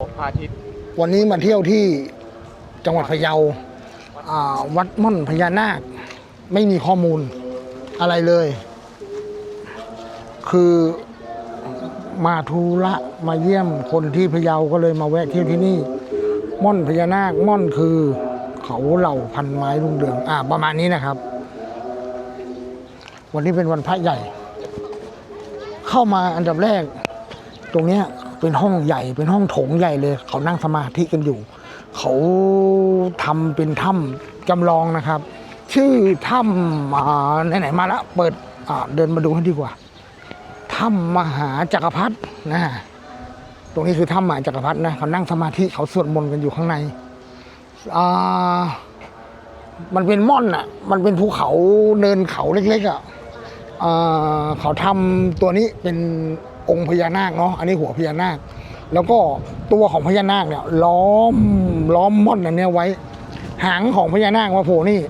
พระอาทิตย์วันนี้มาเที่ยวที่จังหวัดพะเยาวัดม่อนพญานาค ไม่มีข้อมูลอะไรเลย คือมาทูระมาเยี่ยมคนที่พะเยาก็เลยมาแวะเที่ยวที่นี่ ม่อนพญานาคม่อนคือเขาเหล่าพันไม้ลุงเดือง อ่า ประมาณนี้นะครับ วันนี้เป็นวันพระใหญ่ เข้ามาอันดับแรก ตรงเนี้ย เป็นห้องใหญ่ เป็นห้องโถงใหญ่เลย เขานั่งสมาธิกันอยู่ เขาทำเป็นถ้ำจำลองนะครับ ชื่อถ้ำไหนๆมาแล้วเปิดเดินมาดูให้ดีกว่าถ้ำมหาจักรพรรดินะตรงนี้คือถ้ำมหาจักรพรรดินะเขานั่งสมาธิเขาสวดมนต์กันอยู่ข้างในอ่ามันเป็นม่อนอะ มันเป็นภูเขาเนินเขาเล็กๆอะอ่อเขาทำตัวนี้เป็น องค์พญานาคเนาะอันนี้หัวพญานาค แล้วก็ตัวของพญานาคเนี่ยล้อมล้อมม่อนอันเนี้ยไว้ หางของพญานาคมาโผล่นี่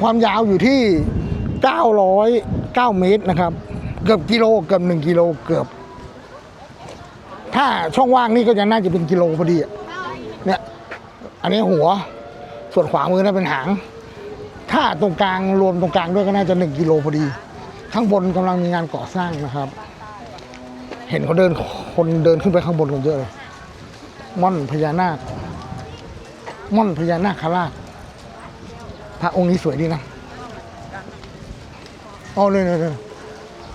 ความยาวอยู่ที่ 909 เมตรนะครับ เกือบกิโลเกือบ1กิโลเกือบ ถ้าช่องว่างนี่ก็จะน่าจะเป็นกิโลพอดีเนี่ยอันนี้หัวส่วนขวามือนั่นเป็นหาง ถ้าตรงกลางรวมตรงกลางด้วยก็น่าจะหนึ่งกิโลพอดี ข้างบนกำลังมีงานก่อสร้างนะครับ เห็นเขาเดินคนเดินขึ้นไปข้างบนกันเยอะเลยม่อนพญานาคม่อนพญานาคราชพระองค์นี้สวยดีนะอ๋อเลยเลยเลย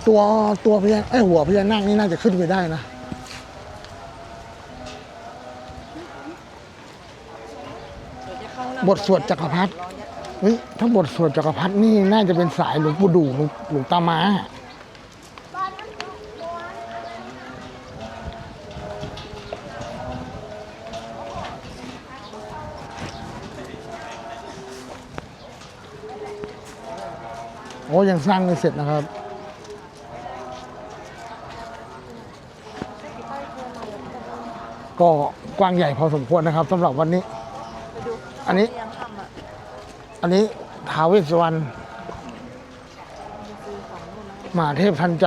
ตัวตัวพญาไอหัวพญานาคนี่น่าจะขึ้นไปได้นะบทสวดจักรพรรดิ เฮ้ยถ้าบทสวดจักรพรรดินี่น่าจะเป็นสายหลวงปู่ดูหลวงหลวงตามาโอ้ยังสร้างไม่เสร็จนะครับก็กว้างใหญ่พอสมควรนะครับสำหรับวันนี้ อันนี้ อันนี้ท้าวเวสสวรรณมหาเทพทันใจ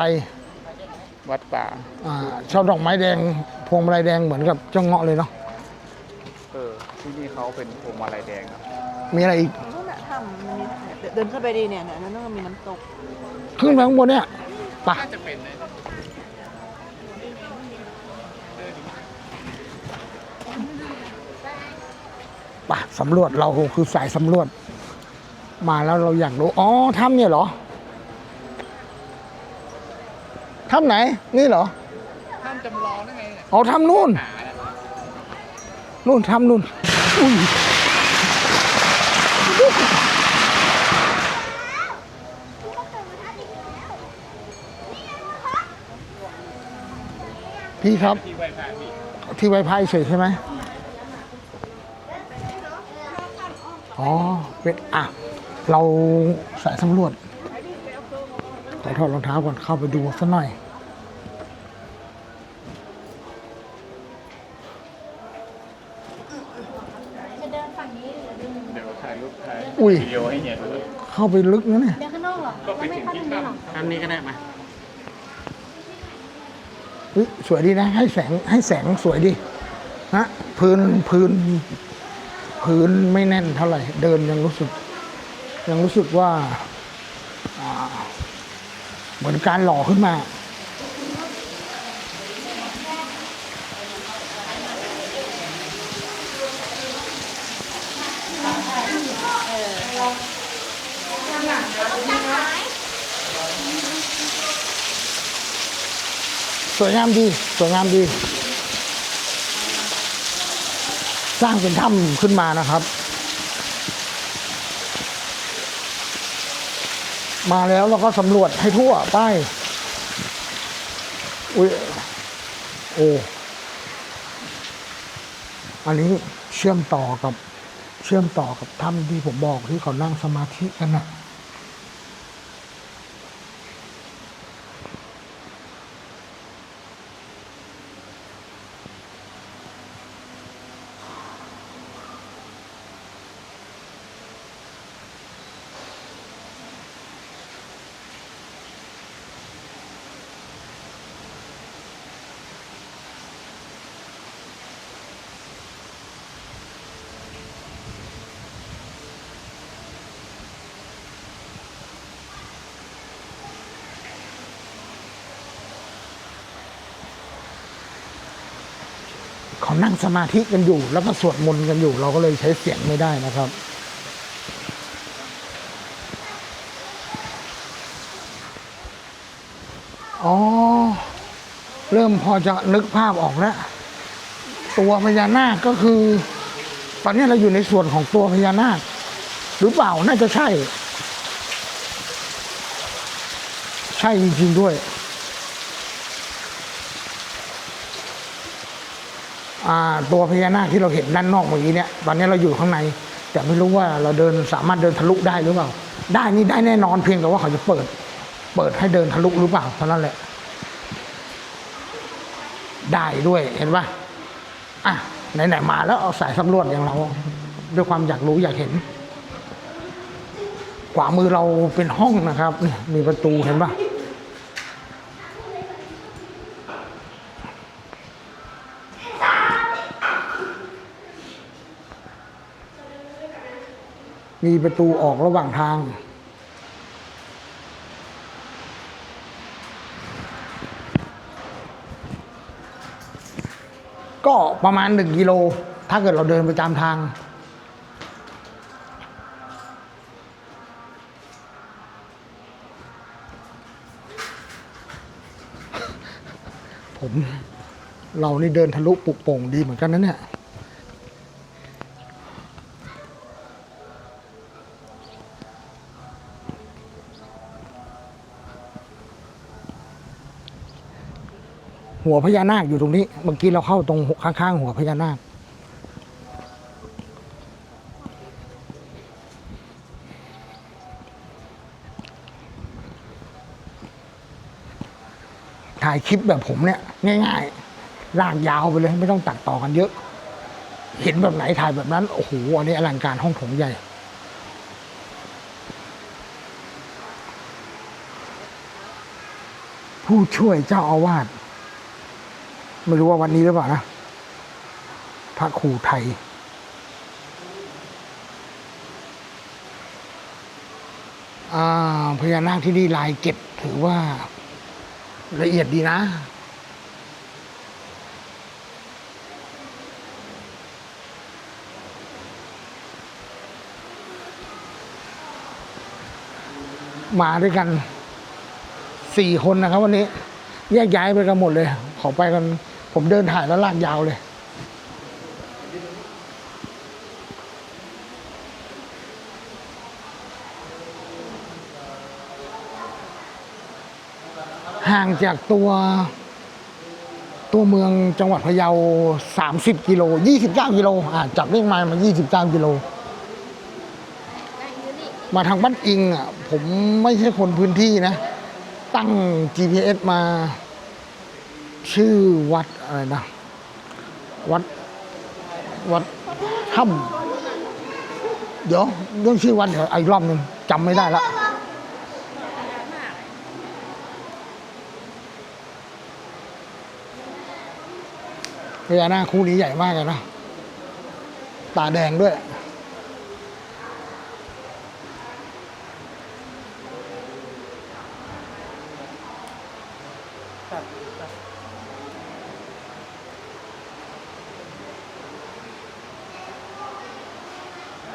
วัดป่าอาชอบดอกไม้แดง พวงมาลัยแดงเหมือนกับเจ้าเงาะเลยเนาะ เออ ที่นี่เขาเป็นพวงมาลัยแดงอะมีอะไรอีก นู่นน่ะถ้ำมันมีเดินเข้าไปดีเนี่ยเนี่ยนั่นก็มีน้ำตกขึ้นไปข้างบนเนี่ยไปะน่าจะเป็นเลยปะสำรวจเราคือสายสำรวจ มาแล้วเราอยากรู้อ๋อถ้ำเนี่ยเหรอถ้ำไหน นี่เหรอท่านจำลองได้ไงเนี่ยอ๋อถ้ำนู่นนู่นถ้ำนู่นอุ้ยพี่ครับ ที่ไหว้พระพี่ที่ไว้พายเฉยใช่ไหมอ๋อเป็นอะ เราสายสำรวจขอถอดรองเท้าก่อนเข้าไปดูสักหน่อยเดี๋ยวถ่ายรูปถ่ายอุ้ย วิดีโอให้เห็นเลยเข้าไปลึกนะเนี่ย เดินข้างนอกเหรอก็ไปถึงที่ถ้ำทำนี้ก็ได้มาเฮ้ยสวยดีนะให้แสงให้แสงสวยดีนะพื้นพื้นพื้นไม่แน่นเท่าไหร่ เดินยังรู้สึก ยังรู้สึกว่าเหมือนการหล่อขึ้นมาสวยงามดีสวยงามดี สร้างเป็นถ้ำขึ้นมานะครับ มาแล้วเราก็สำรวจให้ทั่วไปอุ้ยโอ้อันนี้เชื่อมต่อกับเชื่อมต่อกับถ้ำที่ผมบอกที่เขานั่งสมาธิกันน่ะ เขานั่งสมาธิกันอยู่ แล้วก็สวดมนต์กันอยู่ เราก็เลยใช้เสียงไม่ได้นะครับ อ๋อ เริ่มพอจะนึกภาพออกแล้ว ตัวพญานาคก็คือ ตอนนี้เราอยู่ในส่วนของตัวพญานาค หรือเปล่าน่าจะใช่ ใช่จริงๆด้วย อ่า ตัวพญานาคที่เราเห็นด้านนอกเมื่อกี้เนี่ยตอนนี้เราอยู่ข้างใน แต่ไม่รู้ว่าเราเดินสามารถเดินทะลุได้หรือเปล่า ได้นี่ได้แน่นอนเพียงแต่ว่าเขาจะเปิด เปิดให้เดินทะลุหรือเปล่าเท่านั้นแหละ ได้ด้วยเห็นปะอะไหนๆมาแล้วเอาสายสำรวจอย่างเรา ด้วยความอยากรู้อยากเห็นขวามือเราเป็นห้องนะครับ มีประตูเห็นปะ มีประตูออกระหว่างทาง ก็ประมาณหนึ่งกิโล ถ้าเกิดเราเดินไปตามทาง ผมเรานี่เดินทะลุปุกโป่งดีเหมือนกันนะเนี่ย หัวพญานาคอยู่ตรงนี้ เมื่อกี้เราเข้าตรงข้างๆหัวพญานาค ถ่ายคลิปแบบผมเนี่ย ง่ายๆ ลากยาวไปเลย ไม่ต้องตัดต่อกันเยอะ เห็นแบบไหนถ่ายแบบนั้น โอ้โห อันนี้อลังการห้องโถงใหญ่ผู้ช่วยเจ้าอาวาส ไม่รู้ว่าวันนี้หรือเปล่านะพระครูไทย อ่าพญานาคที่นี่ลายเก็บถือว่าละเอียดดีนะมาด้วยกันสี่คนนะครับวันนี้แยกย้ายไปกันหมดเลย ขอไปกัน ผมเดินถ่ายแล้วลากยาวเลย ห่างจากตัวตัวเมืองจังหวัดพะเยา 30 กิโล 29 กิโลอ่าจับเลขมามา 29 กิโล มาทางบ้านอิงอะ ผมไม่ใช่คนพื้นที่นะ ตั้ง GPS มา ชื่อวัดอะไรนะ วัด วัดถ้ำเดี๋ยวเรื่องชื่อวัดเดี๋ยวอาอีกรอบหนึ่งจำไม่ได้ละพญานาคคู่นี้ใหญ่มากเลยนะตาแดงด้วย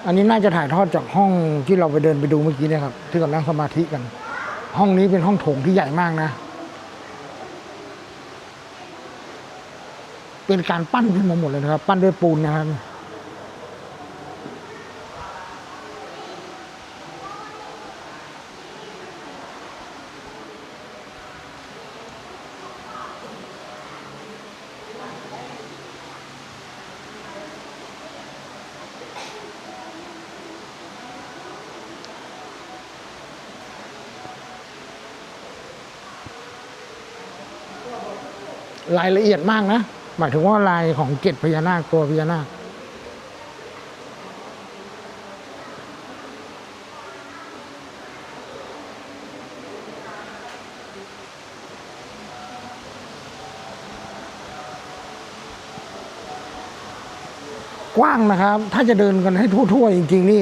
อันนี้น่าจะถ่ายทอดจากห้องที่เราไปเดินไปดูเมื่อกี้เนะครับที่กำลังสมาธิกัน ห้องนี้เป็นห้องโถงที่ใหญ่มากนะ เป็นการปั้นขึ้นมาหมดเลยนะครับ ปั้นด้วยปูนนะครับ รายละเอียดมากนะ หมายถึงว่าลายของเกล็ดพญานาคตัวพญานาคกว้างนะครับ ถ้าจะเดินกันให้ทั่วๆจริงๆนี่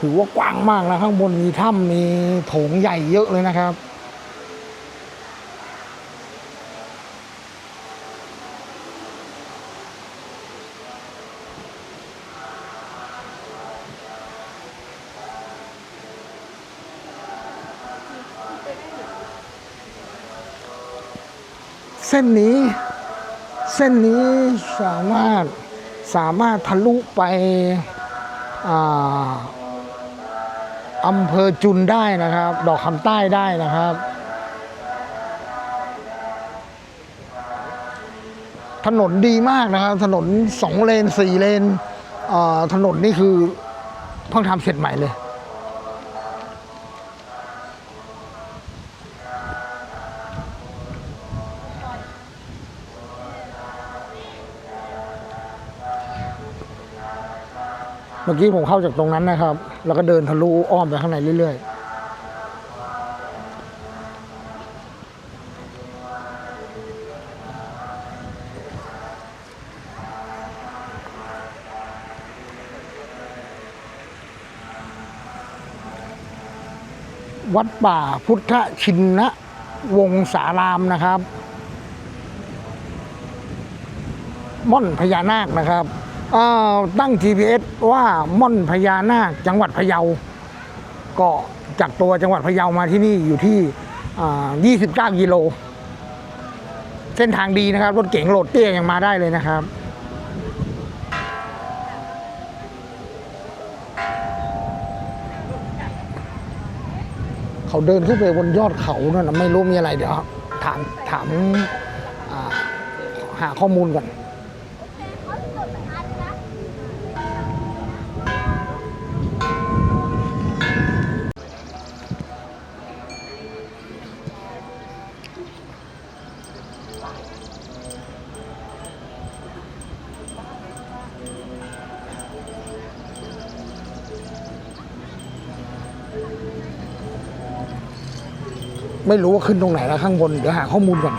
ถือว่ากว้างมากนะข้างบนมีถ้ำมีโถงใหญ่เยอะเลยนะครับ ส้นนี้ เส้นนี้สามารถสามารถทะลุไปอาอำเภอจุนได้นะครับ ดอกคำใต้ได้นะครับ ถนนดีมากนะครับ ถนนสองเลนสี่เลนเถนนนี่คือเพิ่งทำเสร็จใหม่เลย เมื่อกี้ผมเข้าจากตรงนั้นนะครับ แล้วก็เดินทะลุอ้อมไปข้างในเรื่อยๆวัดป่าพุทธชินนะวงสารามนะครับ ม่อนพญานาคนะครับ ตั้ง GPS ว่าม่อนพญานาคจังหวัดพะเยา ก็จากตัวจังหวัดพะเยามาที่นี่อยู่ที่ 29 กิโล เส้นทางดีนะครับ รถเก๋งโหลดเตี้ยยังมาได้เลยนะครับเขาเดินขึ้นไปบนยอดเขานั่นนะไม่รู้มีอะไรเดี๋ยวถามถามหาข้อมูลก่อน ไม่รู้ว่าขึ้นตรงไหนแล้วข้างบนเดี๋ยวหาข้อมูลก่อน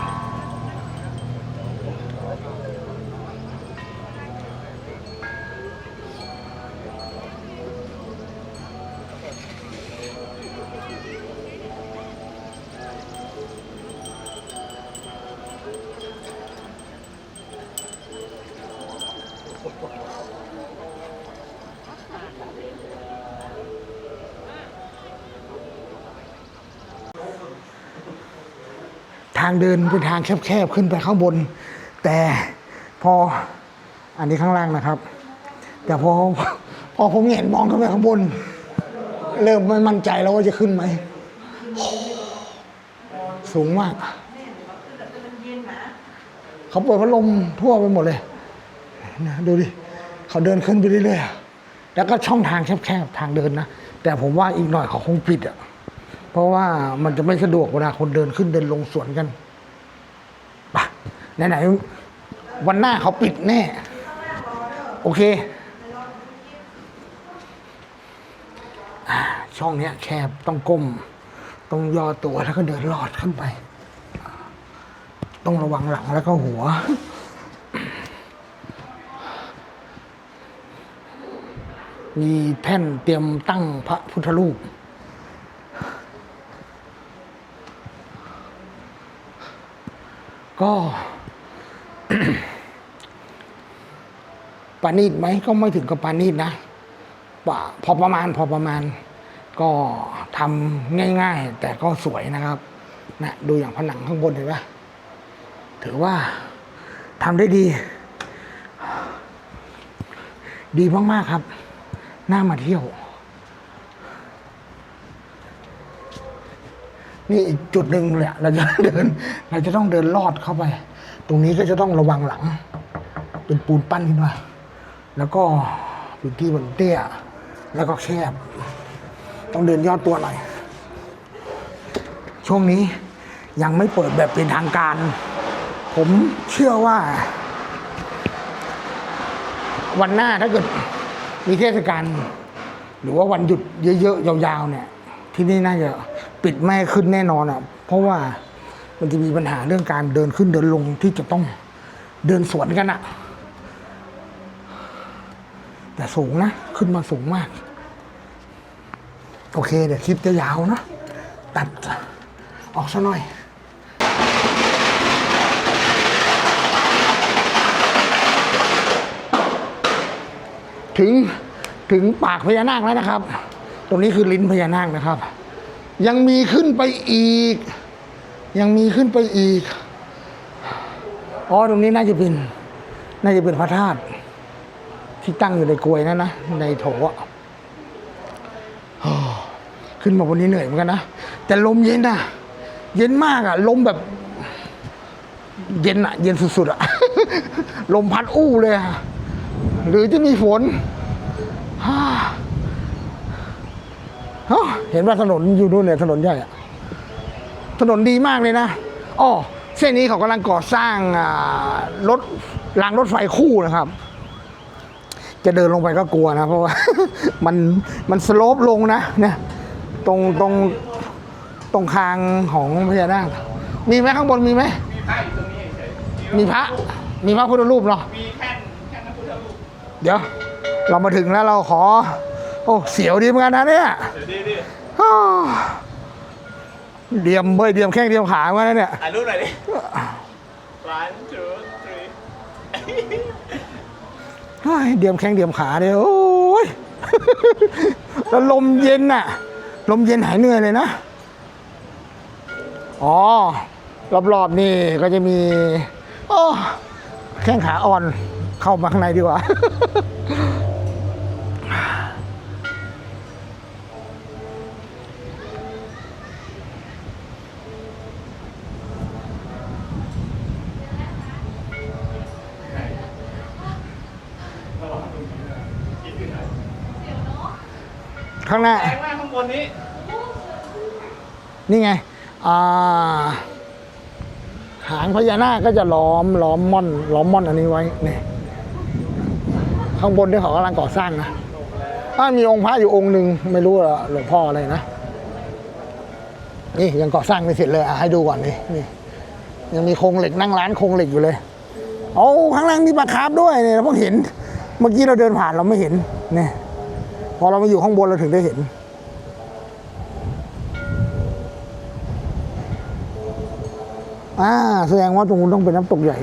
างเดินเป็นทางแคบๆขึ้นไปข้างบน แต่พออันนี้ข้างล่างนะครับ แต่พอพอผมเห็นมองขึ้นไปข้างบน เริ่มไม่มั่นใจแล้วว่าจะขึ้นไหมสูงมาก เขาเปิดพัดลมทั่วไปหมดเลยนะดูดิเขาเดินขึ้นไปเรื่อยๆแล้วก็ช่องทางแคบๆทางเดินนะ แต่ผมว่าอีกหน่อยเขาคงปิดอะ เพราะว่ามันจะไม่สะดวกเวลาคนเดินขึ้นเดินลงสวนกันไปไหนๆวันหน้าเขาปิดแน่ โอเค ช่องเนี้ยแคบต้องก้ม ต้องย่อตัวแล้วก็เดินลอดขึ้นไป ต้องระวังหลังแล้วก็หัวมีแท่นเตรียมตั้งพระพุทธรูป ก็ปานีดไหมก็ไม่ถึงกับปานีดนะพอประมาณพอประมาณ ก็ทำง่าย ๆ แต่ก็สวยนะครับนะดูอย่างผนังข้างบนเห็นปะถือว่าทำได้ดี ดีมาก ๆ ครับ น่ามาเที่ยว นี่อีกจุดหนึ่งเลยอะเราจะเดิน เราจะต้องเดินลอดเข้าไป ตรงนี้ก็จะต้องระวังหลัง เป็นปูนปั้นขึ้นมาแล้วก็พื้นที่มันเตี้ย แล้วก็แคบ ต้องเดินยอดตัวหน่อย ช่วงนี้ยังไม่เปิดแบบเป็นทางการ ผมเชื่อว่า วันหน้าถ้าเกิดมีเทศกาลหรือว่าวันหยุดเยอะๆ ยาวๆเนี่ย ที่นี่น่าจะปิดไม่ขึ้นแน่นอนอะ เพราะว่ามันจะมีปัญหาเรื่องการเดินขึ้นเดินลงที่จะต้องเดินสวนกันอะ แต่สูงนะ ขึ้นมาสูงมาก โอเค เดี๋ยวคลิปจะยาวนะ ตัดออกซะหน่อยถึงถึงปากพญานาคแล้วนะครับ ตรงนี้คือลิ้นพญานาคนะครับ ยังมีขึ้นไปอีก ยังมีขึ้นไปอีกอ๋อตรงนี้น่าจะเป็นน่าจะเป็นพระธาตุที่ตั้งอยู่ในกรวยนั่นนะในโถอะขึ้นมาบนนี้เหนื่อยเหมือนกันนะแต่ลมเย็นนะเย็นมากอะลมแบบ เย็นอะเย็นสุดๆอะลมพัดอู้เลยอะหรือจะมีฝนฮ่า เห็นว่าถนนอยู่นู่นเนี่ยถนนใหญ่อะถนนดีมากเลยนะอ๋อเส้นนี้เขากำลังก่อสร้างรถรางรถไฟคู่นะครับ จะเดินลงไปก็กลัวนะ เพราะว่ามันมันสโลปลงนะเนี่ยตรงตรงตรงคางของพญานาคมีไหมข้างบนมีไหมมีพระมีพระพุทธรูปเนาะมีแค่นแค่นพระพุทธรูปเดี๋ยว เรามาถึงแล้วเราขอ โอ้ เสียวดีเหมือนกันนะเนี่ยเดี๋ยวดิดิอ้าวเดียมเบยเดียมแข้งเดียมขาเหมือนกันนะเนี่ยถ่ายรูปหน่อยดิ one two three เฮ้ยเดียมแข้งเดียมขาเดียวโอ้ยแล้วลมเย็นน่ะ ลมเย็นหายเหนื่อยเลยนะ อ๋อ รอบๆนี่ก็จะมี โอ้ แข้งขาอ่อนเข้ามาข้างในดีกว่า ข้างหน้า แรงมากข้างบนนี้ นี่ไง อ่า หางพญานาคก็จะล้อมล้อมม่อนล้อมม่อนอันนี้ไว้นี่ข้างบนที่เขากำลังก่อสร้างนะถ้ามีองค์พระอยู่องค์หนึ่งไม่รู้ว่าหลวงพ่ออะไรนะ นี่ยังก่อสร้างไม่เสร็จเลยอะให้ดูก่อนนี่นี่ ยังมีโครงเหล็กนั่งร้านโครงเหล็กอยู่เลยโอ้ข้างล่างมีปลาคาร์ฟด้วยเนี่ยเราเพิ่งเห็น เมื่อกี้เราเดินผ่านเราไม่เห็นเนี่ย พอเรามาอยู่ข้างบนเราถึงได้เห็น อ่า แสดงว่าตรงนู้นต้องเป็นน้ำตกใหญ่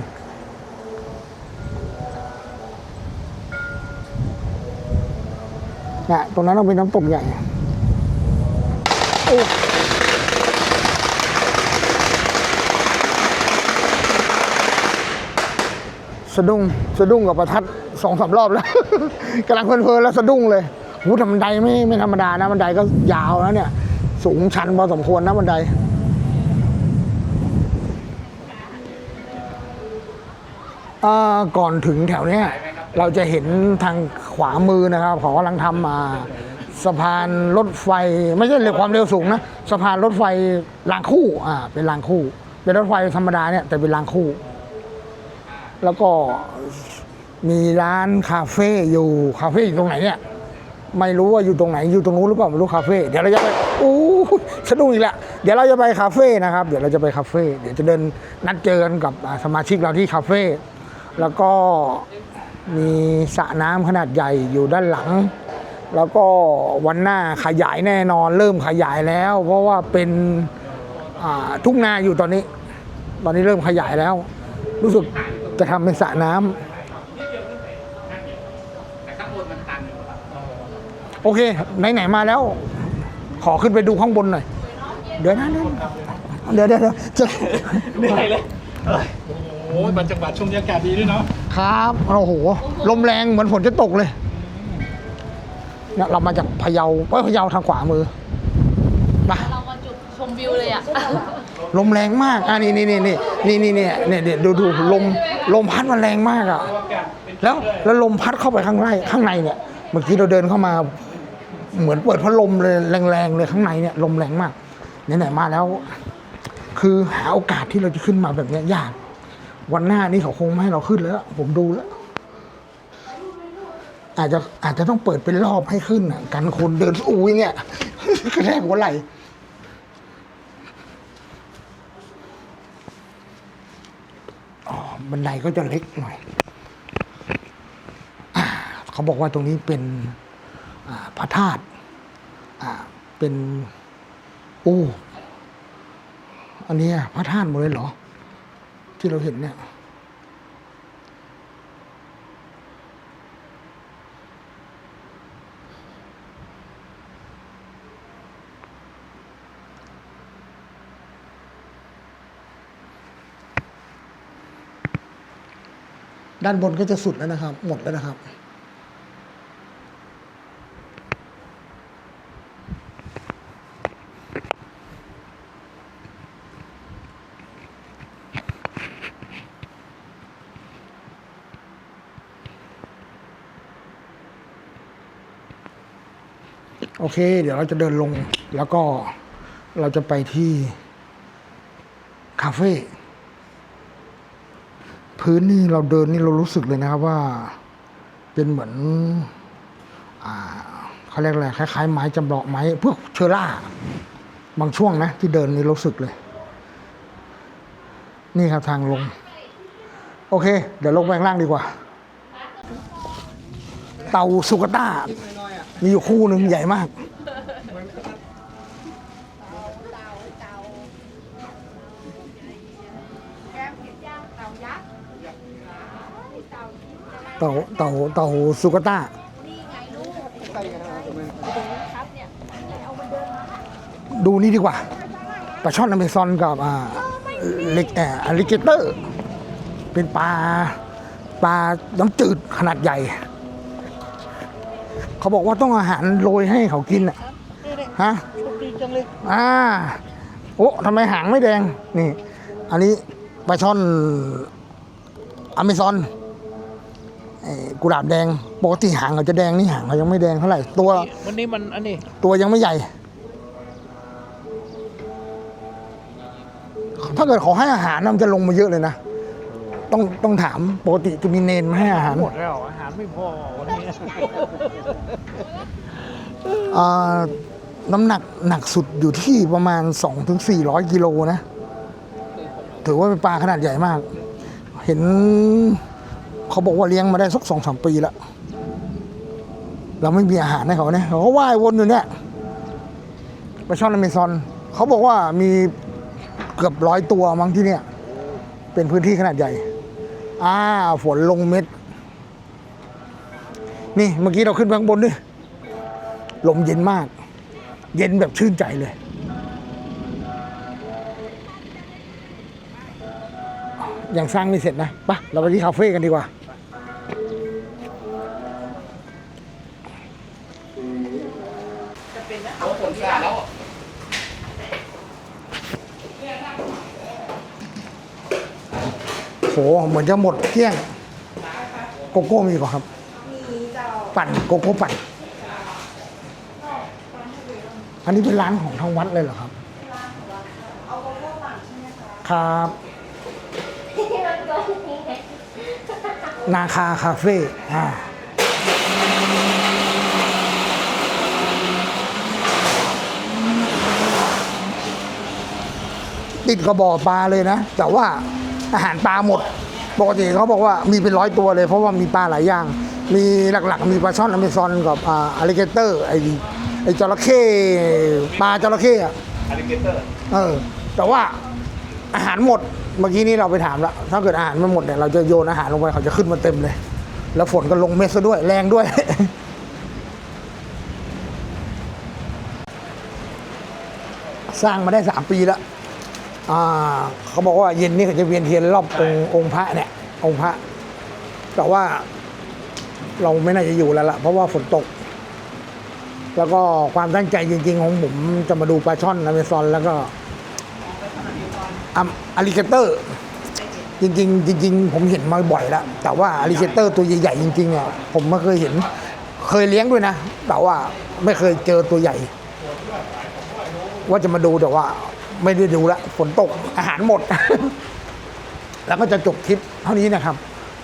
นะตรงนั้นต้องเป็นน้ำตกใหญ่โอ้สะดุ้งสะดุ้งกับประทัดสองสามรอบแล้วกำลังเพลินๆแล้วสะดุ้งเลย หูแต่บันไดไม่ไม่ธรรมดานะบันไดก็ยาวแล้วเนี่ย สูงชันพอสมควรนะบันไดก่อนถึงแถวเนี้ยเราจะเห็นทางขวามือนะครับเขากำลังทำมาสะพานรถไฟไม่ใช่เร็วความเร็วสูงนะสะพานรถไฟรางคู่อ่าเป็นรางคู่ เป็นรถไฟธรรมดาเนี่ยแต่เป็นรางคู่ แล้วก็มีร้านคาเฟ่อยู่คาเฟ่อยู่ตรงไหนเนี่ย ไม่รู้ว่าอยู่ตรงไหนอยู่ตรงนู้นหรือเปล่าไม่รู้คาเฟ่เดี๋ยวเราจะไปอู้สะดุ้งอีกแล้วเดี๋ยวเราจะไปคาเฟ่นะครับเดี๋ยวเราจะไปคาเฟ่เดี๋ยวจะเดินนัดเจอกันกับสมาชิกเราที่คาเฟ่แล้วก็มีสระน้ำขนาดใหญ่อยู่ด้านหลัง แล้วก็วันหน้าขยายแน่นอน เริ่มขยายแล้ว เพราะว่าเป็นทุ่งนาอยู่ตอนนี้ ตอนนี้เริ่มขยายแล้ว รู้สึกจะทำเป็นสระน้ำ แต่ข้างบนมันตันอยู่ครับ โอเค ไหนๆมาแล้ว ขอขึ้นไปดูข้างบนหน่อย เดี๋ยวนะเดี๋ยวเดี๋ยวเดี๋ยวจะเหนื่อยเลยเอ้ยโอ้โหบรรยากาศชมบรรยากาศดีด้วยเนาะครับโอ้โหลมแรงเหมือนฝนจะตกเลยเนี่ยเรามาจากพะเยาเอ้ยพะเยาทางขวามือไปเรามาจุดชมวิวเลยอะลมแรงมากอะนี่นี่นี่นี่นี่นี่เนี่ยเนี่ยเนี่ยดูดูลมลมพัดมันแรงมากอะอากาศเป็นแล้วแล้วลมพัดเข้าไปข้างในข้างในเนี่ยเมื่อกี้เราเดินเข้ามา เหมือนเปิดพัดลมเลยแรงๆเลยข้างในเนี่ยลมแรงมากไหนๆมาแล้ว คือหาโอกาสที่เราจะขึ้นมาแบบนี้ยาก วันหน้านี่เขาคงไม่ให้เราขึ้นแล้ว ผมดูแล้ว อาจจะอาจจะต้องเปิดเป็นรอบให้ขึ้นอะกันคนเดินอู้ยเนี่ยกระแทกหัวไหล่อ๋อบันไดก็จะเล็กหน่อยอเขาบอกว่าตรงนี้เป็น พระธาตุเป็นอู้อันนี้พระธาตุหมดเลยเหรอ ที่เราเห็นเนี่ยด้านบนก็จะสุดแล้วนะครับ หมดแล้วนะครับ โอเค เดี๋ยวเราจะเดินลง แล้วก็เราจะไปที่คาเฟ่พื้นนี่เราเดินนี่เรารู้สึกเลยนะครับว่าเป็นเหมือนอ่าเขาเรียกอะไรคล้ายๆไม้จำลองไม้พวกเชอร่า บางช่วงนะ ที่เดินนี่รู้สึกเลย นี่ครับทางลง โอเค เดี๋ยวลงไปข้างล่างดีกว่า เตาสุกต้า มีอยู่คู่หนึ่งใหญ่มาก เต่าเต่าเต่าสุกต้าดูนี่ดีกว่าปลาช่อนอเมซอนกับอ่าเล็กแออลิเกเตอร์ เป็นปลาปลาน้ำจืดขนาดใหญ่ เขาบอกว่าต้องอาหารโรยให้เขากินอะฮะโชคดีจังเลยอ่าโอ้ทำไมหางไม่แดงนี่ อันนี้ปลาช่อนอเมซอนไอ้กุหลาบแดงปกติหางเขาจะแดงนี่หางเขายังไม่แดงเท่าไหร่ตัววันนี้มันอันนี้ตัวยังไม่ใหญ่ ถ้าเกิดเขาให้อาหารน่ะมันจะลงมาเยอะเลยนะ ต้องต้องถามปกติจะมีเนนมาให้อาหารหมดแล้วอาหารไม่พอวันนี้อ่าน้ำหนักหนักสุดอยู่ที่ประมาณ 2-400กิโลนะ ถือว่าเป็นปลาขนาดใหญ่มาก เห็นเขาบอกว่าเลี้ยงมาได้สักสองสามปีแล้วเราไม่มีอาหารให้เขาเนี่ยเขาก็ว่ายวนอยู่เนี่ยปลาช่อนอเมซอนเขาบอกว่ามีเกือบร้อยตัวมั้งที่เนี่ย เป็นพื้นที่ขนาดใหญ่ อ้าฝนลงเม็ด นี่เมื่อกี้เราขึ้นไปข้างบนด้วยลมเย็นมาก เย็นแบบชื่นใจเลย ยังสร้างไม่เสร็จนะปะเราไปที่คาเฟ่กันดีกว่า เหมือนจะหมดเกลี้ยง โกโก้มีก่อนครับ ปั่นโกโก้ปั่น อันนี้เป็นร้านของทางวัดเลยเหรอครับ ครับนาคาคาเฟ่อ่าติดกระบอกปลาเลยนะ แต่ว่าอาหารปลาหมด ปกติเขาบอกว่ามีเป็นร้อยตัวเลยเพราะว่ามีปลาหลายอย่าง มีหลักๆ มีปลาช่อนอเมซอนกับอ่าอลิเกเตอร์ไอไอจระเข้ปลาจระเข้อะอลิเกเตอร์เออ แต่ว่าอาหารหมดเมื่อกี้นี้เราไปถามแล้วถ้าเกิดอาหารมันหมดเนี่ยเราจะโยนอาหารลงไปเขาจะขึ้นมาเต็มเลย แล้วฝนก็ลงเม็ดซะด้วยแรงด้วย สร้างมาได้สามปีแล้วอ่า เขาบอกว่าเย็นนี้เขาจะเวียนเทียนรอบองค์องค์พระเนี่ย องค์พระแต่ว่าเราไม่น่าจะอยู่แล้วล่ะเพราะว่าฝนตก แล้วก็ความตั้งใจจริง ๆ ของผมจะมาดูปลาช่อนอเมซอนแล้วก็อลิเกเตอร์ จริง ๆ จริง ๆ ผมเห็นมาบ่อยแล้ว แต่ว่าอลิเกเตอร์ตัวใหญ่ ๆ จริงๆอะผมไม่เคยเห็น เคยเลี้ยงด้วยนะ แต่ว่าไม่เคยเจอตัวใหญ่ ว่าจะมาดูแต่ว่า ไม่ได้ดูละฝนตกอาหารหมด แล้วก็จะจบคลิปเท่านี้นะครับ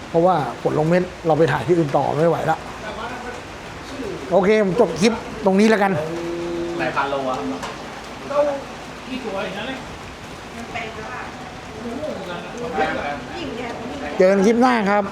เพราะว่าฝนลงเม็ดเราไปถ่ายที่อื่นต่อไม่ไหวแล้วโอเคผมจบคลิปตรงนี้แล้วกันหลายพันโลอะเจอกันคลิปหน้าครับ